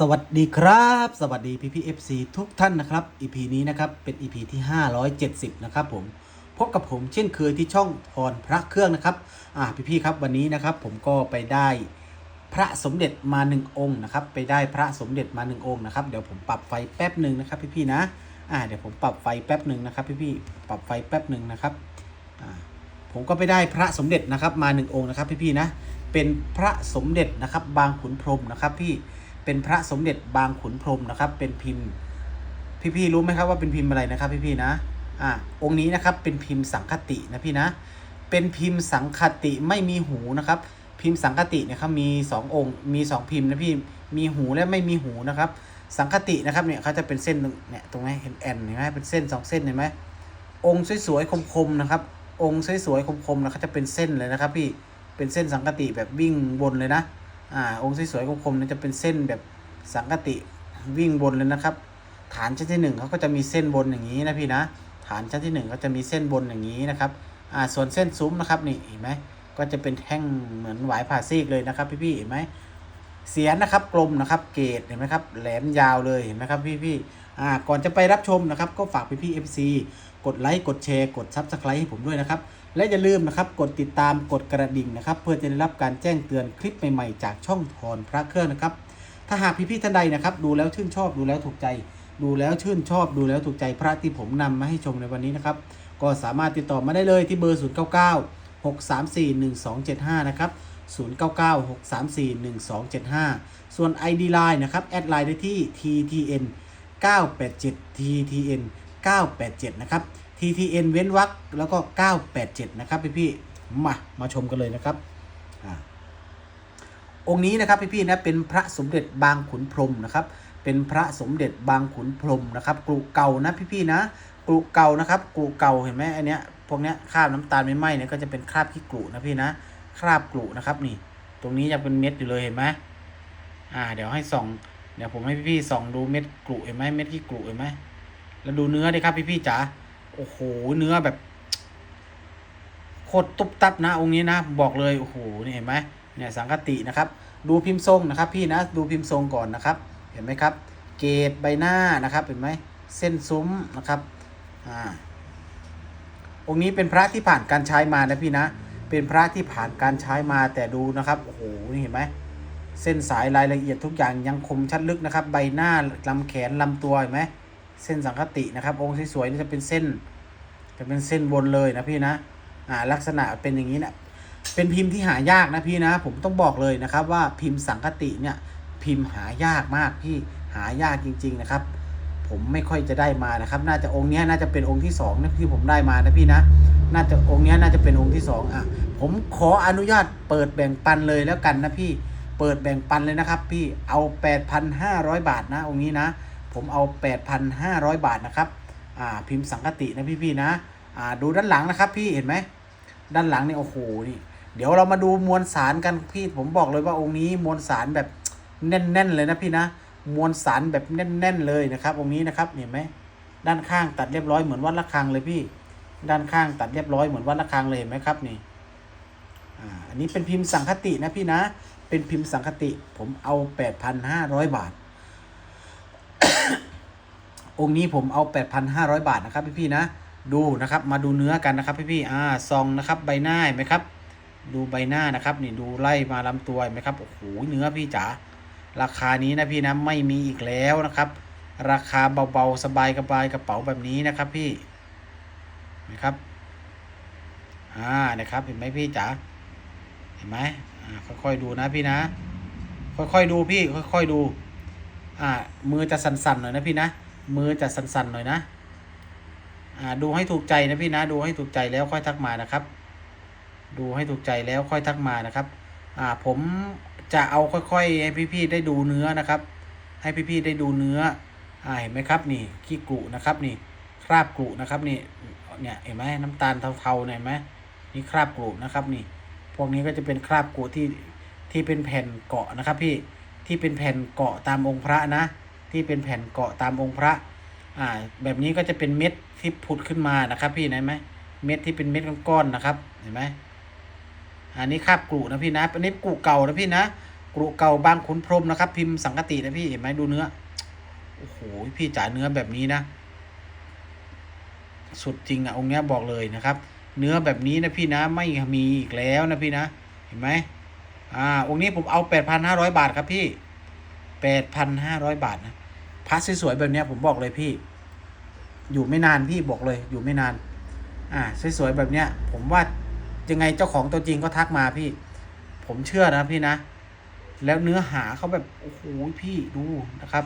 สวัสดีครับ สวัสดีพี่พี่เอฟซีทุกท่านนะครับ EP นี้นะครับเป็น EP ที่ 570 นะครับผมพบกับผมเช่นเคยที่ช่องพรพระเครื่องนะครับอ่าพี่พี่ครับวันนี้นะครับผมก็ไปได้พระสมเด็จมาหนึ่งองค์นะครับไปได้พระสมเด็จมาหนึ่งองค์นะครับเดี๋ยวผมปรับไฟแป๊บหนึ่งนะครับพี่พี่นะอ่าเดี๋ยวผมปรับไฟแป๊บหนึ่งนะครับพี่พี่ปรับไฟแป๊บหนึ่งนะครับอ่าผมก็ไปได้พระสมเด็จนะครับมาหนึ่งองค์นะครับพี่ๆนะเป็นพระสมเด็จนะครับบางขุนพรหมนะครับพี่ เป็นพระสมเด็จบางขุนพรหมนะครับ เป็นพิมพ์พี่ๆรู้ไหมครับว่าเป็นพิมพ์อะไรนะครับ พี่ๆนะอ่าองค์นี้นะครับเป็นพิมพ์สังคตินะพี่นะ เป็นพิมพ์สังคติไม่มีหูนะครับ พิมพ์สังคตินี่ยเขามีสององค์มีสองพิมพ์นะพี่มีหูและไม่มีหูนะครับ สังคตินะครับเนี่ยเขาจะเป็นเส้นเนี่ยตรงนี้เห็นแอนเห็นไหมเป็นเส้นสองเส้นเห็นไหมองค์สวยๆคมๆนะครับ องค์สวยๆคมๆนะเขาจะเป็นเส้นเลยนะครับ พี่เป็นเส้นสังกติแบบวิ่งวนเลยนะ อ่าองค์สวยๆคมๆนะจะเป็นเส้นแบบสังกติวิ่งบนเลยนะครับ ฐานชั้นที่หนึ่งเขาก็จะมีเส้นบนอย่างนี้นะพี่นะ ฐานชั้นที่หนึ่งก็จะมีเส้นบนอย่างนี้นะครับอ่าส่วนเส้นซุ้มนะครับนี่เห็นไหมก็จะเป็นแท่งเหมือนหวายผ่าซีกเลยนะครับพี่ๆเห็นไหมเสียนนะครับกลมนะครับ เกรดเห็นไหมครับแหลมยาวเลยเห็นไหมครับพี่ๆ ก่อนจะไปรับชมนะครับ ก็ฝากพี่ๆ FC กดไลค์กดแชร์กด Subscribe ให้ผมด้วยนะครับ และอย่าลืมนะครับกดติดตามกดกระดิ่งนะครับ เพื่อจะได้รับการแจ้งเตือนคลิปใหม่ๆ จากช่องทอนพระเครื่องนะครับ ถ้าหากพี่ๆท่านใดนะครับ ดูแล้วชื่นชอบดูแล้วถูกใจ ดูแล้วชื่นชอบดูแล้วถูกใจพระที่ผมนำมาให้ชมในวันนี้นะครับ ก็สามารถติดต่อมาได้เลยที่เบอร์099 634 1275นะครับ099 634 1275 ส่วน ID Line นะครับ แอดไลน์ได้ที่ TTN 987 TTN 987 นะครับ TTN เว้นวรรคแล้วก็ 987 นะครับพี่ๆมา มาชมกันเลยนะครับอองค์นี้นะครับพี่ๆนะเป็นพระสมเด็จบางขุนพรหมนะครับ เป็นพระสมเด็จบางขุนพรหมนะครับกรุเก่านะพี่ๆนะกรุเก่านะครับกรุเก่าเห็นไหมอันเนี้ยพวกเนี้ยคราบน้ำตาลไม่ไหม้เนี่ยก็จะเป็นคราบขี้กรุนะพี่นะคราบกรุนะครับนี่ ตรงนี้ยังเป็นเม็ดอยู่เลยเห็นไหมอ่า เดี๋ยวให้ส่อง เดี๋ยวผมให้พี่ๆส่องดูเม็ดกรุเห็นไหมเม็ดขี้กรุเห็นไหมแล้วดูเนื้อดิครับพี่ๆจ๋าโอ้โหเนื้อแบบโคตรตุบตับนะองค์นี้นะบอกเลยโอ้โหนี่เห็นไหมเนี่ยสังกตินะครับ ดูพิมพ์ทรงนะครับ พี่นะดูพิมพ์ทรงก่อนนะครับ เห็นไหมครับ เกตใบหน้านะครับเห็นไหมเส้นซุ้มนะครับอ่าองค์นี้เป็นพระที่ผ่านการใช้มานะพี่นะ เป็นพระที่ผ่านการใช้มาแต่ดูนะครับโอ้โหนี่เห็นไหม เส้นสายรายละเอียดทุกอย่างยังคมชัดลึกนะครับ ใบหน้าลำแขนลำตัวเห็นไหมเส้นสังคตินะครับ องค์สวยๆนี่จะเป็นเส้น จะเป็นเส้นวนเลยนะพี่นะอ่าลักษณะเป็นอย่างนี้นะเป็นพิมพ์ที่หายากนะพี่นะ ผมต้องบอกเลยนะครับ ว่าพิมพ์สังคติเนี่ยพิมพ์หายากมากพี่หายากจริง ๆนะครับ ผมไม่ค่อยจะได้มานะครับ น่าจะองค์นี้น่าจะเป็นองค์ที่สองนะที่ผมได้มานะพี่นะ น่าจะองค์นี้น่าจะเป็นองค์ที่สองอะผมขออนุญาตเปิดแบ่งปันเลยแล้วกันนะพี่ เปิดแบ่งปันเลยนะครับ พี่เอา 8,500 บาทนะองค์นี้นะ ผมเอา 8,500 บาทนะครับอ่าพิมพ์สังคตินะพี่ๆนะอ่าดูด้านหลังนะครับ พี่เห็นไหมด้านหลังนี่โอ้โหนี่เดี๋ยวเรามาดูมวลสารกันพี่ผมบอกเลยว่าองค์นี้มวลสารแบบแน่น ๆ เลยนะพี่นะ มวลสารแบบแน่น ๆ เลยนะครับ องค์นี้นะครับเห็นไหมด้านข้างตัดเรียบร้อยเหมือนวัดระฆังเลยพี่ ด้านข้างตัดเรียบร้อยเหมือนวัดระฆังเลยเห็นไหมครับนี่อ่าอันนี้เป็นพิมพ์สังคตินะพี่นะ เป็นพิมพ์สังคติ ผมเอา8,500บาท องค์นี้ผมเอา8,500บาทนะครับพี่ๆนะ ดูนะครับ มาดูเนื้อกันนะครับพี่ๆอ่าซองนะครับใบหน้าไหมครับ ดูใบหน้านะครับ นี่ดูไล่มาลำตัวไหมครับโอ้โหเนื้อพี่จ๋าราคานี้นะพี่นะไม่มีอีกแล้วนะครับ ราคาเบาๆสบายกระบายกระเป๋าแบบนี้นะครับพี่นะครับอ่านะครับเห็นไหมพี่จ๋าเห็นไหม ค่อยๆดูนะพี่นะ ค่อยๆดูพี่ ค่อยๆดู อ่า มือจะสั่นๆหน่อยนะพี่นะ มือจะสั่นๆหน่อยนะ อ่า ดูให้ถูกใจนะพี่นะ ดูให้ถูกใจแล้วค่อยทักมานะครับ ดูให้ถูกใจแล้วค่อยทักมานะครับ อ่า ผมจะเอาค่อยๆให้พี่ๆได้ดูเนื้อนะครับ ให้พี่ๆได้ดูเนื้อ อ่า เห็นไหมครับ นี่ ขี้กุนะครับนี่ คราบกุนะครับนี่ เนี่ย เห็นไหมน้ำตาลเทาๆเนี่ยเห็นไหมนี่คราบกุนะครับนี่ พวกนี้ก็จะเป็นคราบกรุที่ที่เป็นแผ่นเกาะนะครับพี่ที่เป็นแผ่นเกาะตามองค์พระนะ ที่เป็นแผ่นเกาะตามองค์พระอ่าแบบนี้ก็จะเป็นเม็ดที่ผุดขึ้นมานะครับ พี่เห็นไหมเม็ดที่เป็นเม็ดก้อนๆนะครับ เห็นไหมอันนี้คาบกรุนะพี่นะอันนี้กรุเก่านะพี่นะกรุเก่าบางขุนพรมนะครับ พิมพ์สังกตินะพี่เห็นไหมดูเนื้อโอ้โหพี่จ๋าเนื้อแบบนี้นะ สุดจริงอะองค์เนี้ยบอกเลยนะครับ เนื้อแบบนี้นะพี่นะไม่มีอีกแล้วนะพี่นะ เห็นไหมอ่าองค์นี้ผมเอาแปดพันห้าร้อยบาทครับพี่แปดพันห้าร้อยบาทนะพระสวยๆแบบเนี้ยผมบอกเลยพี่ อยู่ไม่นานพี่บอกเลย อยู่ไม่นาน อ่าสวยๆแบบเนี้ย ผมว่ายังไงเจ้าของตัวจริงก็ทักมาพี่ ผมเชื่อนะพี่นะ แล้วเนื้อหาเขาแบบโอ้โหพี่ดูนะครับ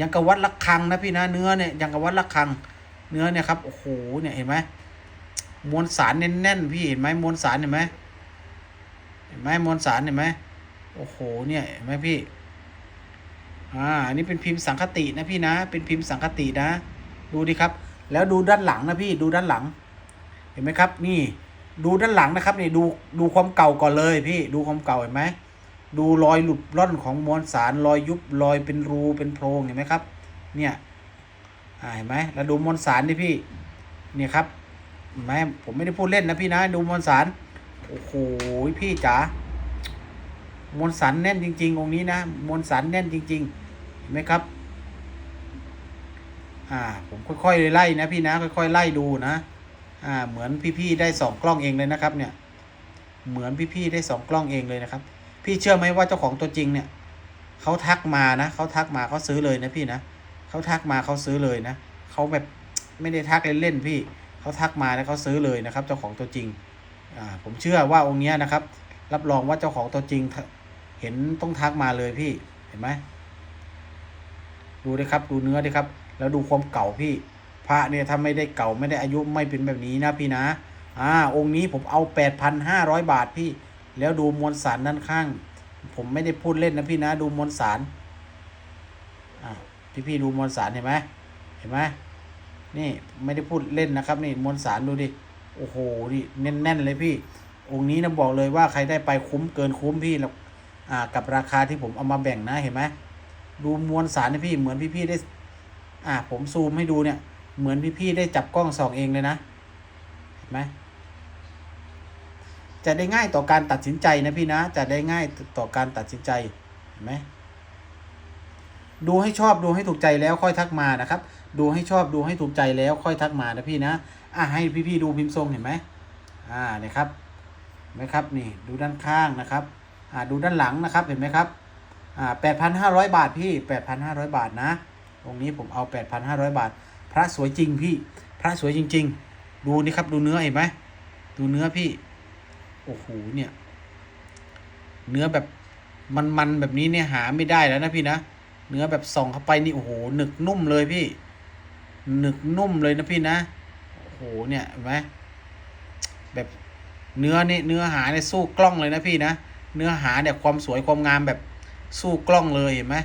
ยังกะวัดระฆังนะพี่นะ เนื้อเนี่ยยังกะวัดระฆัง เนื้อเนี่ยครับโอ้โหเนี่ยเห็นไหม มวลสารแน่นๆพี่เห็นไหมมวลสารเห็นไหมเห็นไหมมวลสารเห็นไหมโอ้โหเนี่ยเห็นไหมพี่อ่าอันนี้เป็นพิมพ์สังคตินะพี่นะ เป็นพิมพ์สังคตินะ ดูดิครับ แล้วดูด้านหลังนะพี่ดูด้านหลัง เห็นไหมครับ นี่ ดูด้านหลังนะครับนี่ดูดูความเก่าก่อนเลยพี่ดูความเก่าเห็นไหมดูรอยหลุดร่อนของมวลสารรอยยุบรอยเป็นรูเป็นโพรงเห็นไหมครับ เนี่ยอ่าเห็นไหมแล้วดูมวลสารดิพี่ เนี่ยครับ เห็นไหมผมไม่ได้พูดเล่นนะพี่นะ ดูมวลสารโอ้โหพี่จ๋ามวลสารแน่นจริง ๆ องค์นี้นะมวลสารแน่นจริงๆเห็นไหมครับ อ่า ผมค่อยๆไล่นะพี่นะ ค่อยๆไล่ดูนะอ่า เหมือนพี่ๆได้สองกล้องเองเลยนะครับ เนี่ย เหมือนพี่ๆได้สองกล้องเองเลยนะครับ พี่เชื่อไหมว่าเจ้าของตัวจริงเนี่ยเขาทักมานะเขาทักมาเขาซื้อเลยนะพี่นะเขาทักมาเขาซื้อเลยนะเขาแบบไม่ได้ทักเล่นๆพี่ เขาทักมาแล้วเขาซื้อเลยนะครับ เจ้าของตัวจริงอ่าผมเชื่อว่าองค์เนี้ยนะครับ รับรองว่าเจ้าของตัวจริง เห็นต้องทักมาเลยพี่เห็นไหมดูดิครับ ดูเนื้อดิครับ แล้วดูความเก่าพี่ พระเนี่ยถ้าไม่ได้เก่าไม่ได้อายุไม่เป็นแบบนี้นะพี่นะอ่าองค์นี้ผมเอาแปดพันห้าร้อยบาทพี่ แล้วดูมวลสารด้านข้าง ผมไม่ได้พูดเล่นนะพี่นะ ดูมวลสารอ่าพี่พี่ดูมวลสารเห็นไหมเห็นไหม นี่ไม่ได้พูดเล่นนะครับ นี่มวลสารดูดิ โอ้โหนี่แน่นๆเลยพี่ องค์นี้นะบอกเลยว่าใครได้ไปคุ้มเกินคุ้มพี่แล้วอ่ากับราคาที่ผมเอามาแบ่งนะเห็นไหมดูมวลสารนะพี่เหมือนพี่พี่ๆได้ อ่า ผมซูมให้ดูเนี่ย เหมือนพี่พี่ๆได้จับกล้องส่องเองเลยนะเห็นไหมจะได้ง่ายต่อการตัดสินใจนะพี่นะ จะได้ง่ายต่อการตัดสินใจเห็นไหม ดูให้ชอบดูให้ถูกใจแล้วค่อยทักมานะครับ ดูให้ชอบดูให้ถูกใจแล้วค่อยทักมานะพี่นะอะให้พี่ๆดูพิมพ์ทรงเห็นไหมอ่าเนี่ยครับเห็นไหมครับนี่ดูด้านข้างนะครับอ่าดูด้านหลังนะครับเห็นไหมครับอ่าแปดพันห้าร้อยบาทพี่แปดพันห้าร้อยบาทนะตรงนี้ผมเอาแปดพันห้าร้อยบาท พระสวยจริงพี่ พระสวยจริง ๆ ดูนี่ครับดูเนื้อเห็นไหมดูเนื้อพี่โอ้โหเนี่ย เนื้อแบบมันๆแบบนี้เนี่ยหาไม่ได้แล้วนะพี่นะ เนื้อแบบส่องเข้าไปนี่โอ้โหหนึกนุ่มเลยพี่ หนึกนุ่มเลยนะพี่นะโอ้โหเนี่ยเห็นไหมแบบเนื้อนี่เนื้อหาเนี่ยสู้กล้องเลยนะพี่นะเนื้อหาเนี่ยความสวยความงามแบบสู้กล้องเลยเห็นไหม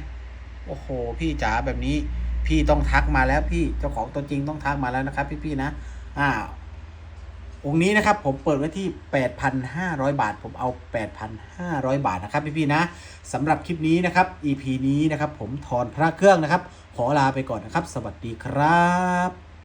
โอ้โห พี่จ๋าแบบนี้ พี่ต้องทักมาแล้วพี่เจ้าของตัวจริงต้องทักมาแล้วนะครับ พี่ๆนะอ่า องค์นี้นะครับผมเปิดไว้ที่ 8,500 บาท ผมเอา 8,500 บาทนะครับพี่ๆนะสำหรับคลิปนี้นะครับ EP นี้นะครับผมถอนพระเครื่องนะครับ ขอลาไปก่อนนะครับ สวัสดีครับ